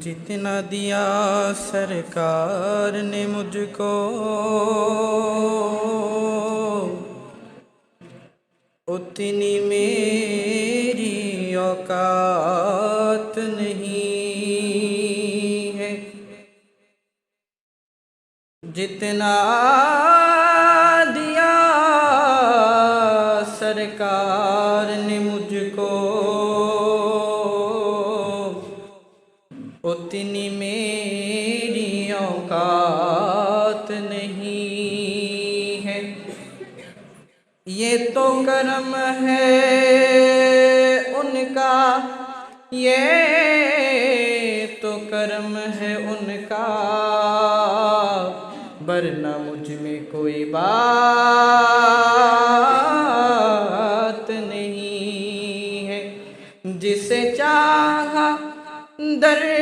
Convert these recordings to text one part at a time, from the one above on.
جتنا دیا سرکار نے مجھ کو، اتنی میری اوقات نہیں ہے۔ جتنا دیا سرکار نے مجھ اتنی میری اوقات نہیں ہے۔ یہ تو کرم ہے ان کا، یہ تو کرم ہے ان کا۔ ورنہ مجھ میں کوئی بات نہیں ہے۔ جسے چاہا در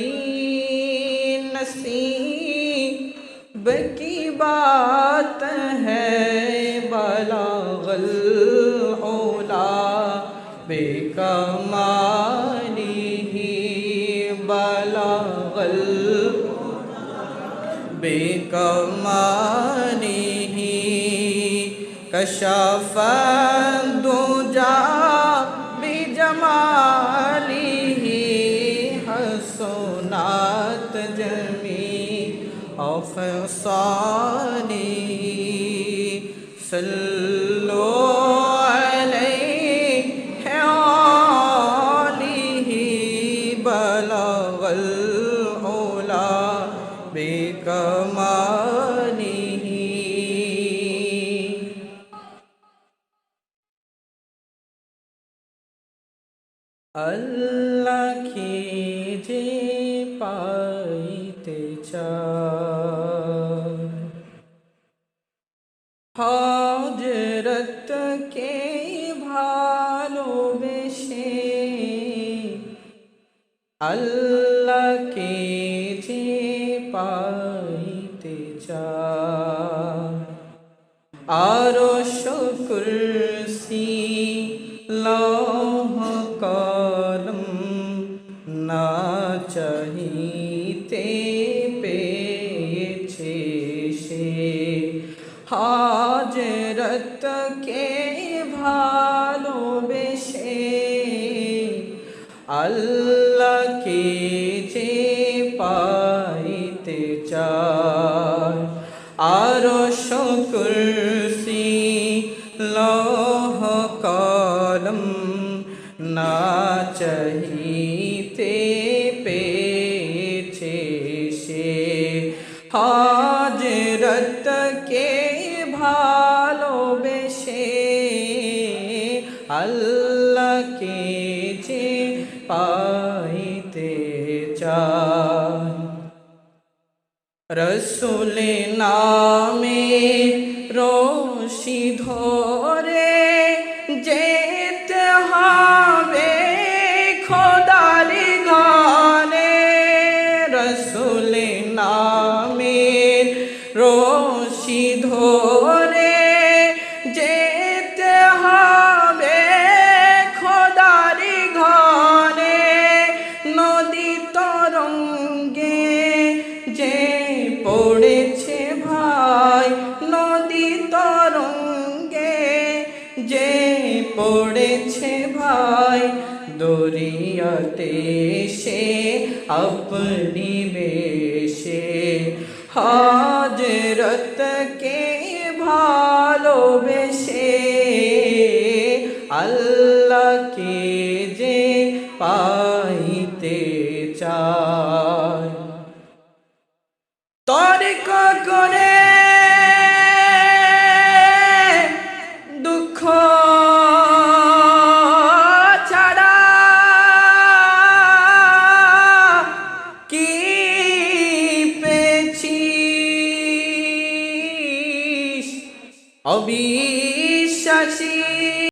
یقین نصیب کی بات ہے بلاغل اولا بے کمالی ہی بلاغل بے کمالی ہی کشافہ আল্লাহকে যে পাইতে চাজরতকে ভালোবেসে আল্লাহকে যে পাইতে চা আরও শুকুর চাহিতে পেয়েছে সে। হাজরত কে ভালোবেসে আল্লাহকে যে পাইতে চায়, আরও শুকুরসি লৌহ কলম না চাহিতে আল্লাহকে যে পাইতে চায়। রসুলে নামে রশি ধরে যেতে হবে খোদারি ঘরে রসুলে নামে রশি ধরে পড়েছে ভাই নদী তরঙ্গে, যে পড়েছে ভাই দরিয়াতে সে আপনি বেশে। হাজরত কে ভালোবেসে আল্লাহকে যে পাইতে 小心。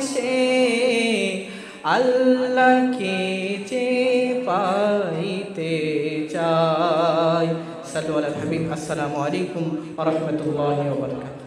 ভালোবেসে আল্লাহকে যে পাইতে চাই সাল্লু আলা হাবিব আসসালামু আলাইকুম রহমতুল্লাহ বারাকাতুহু।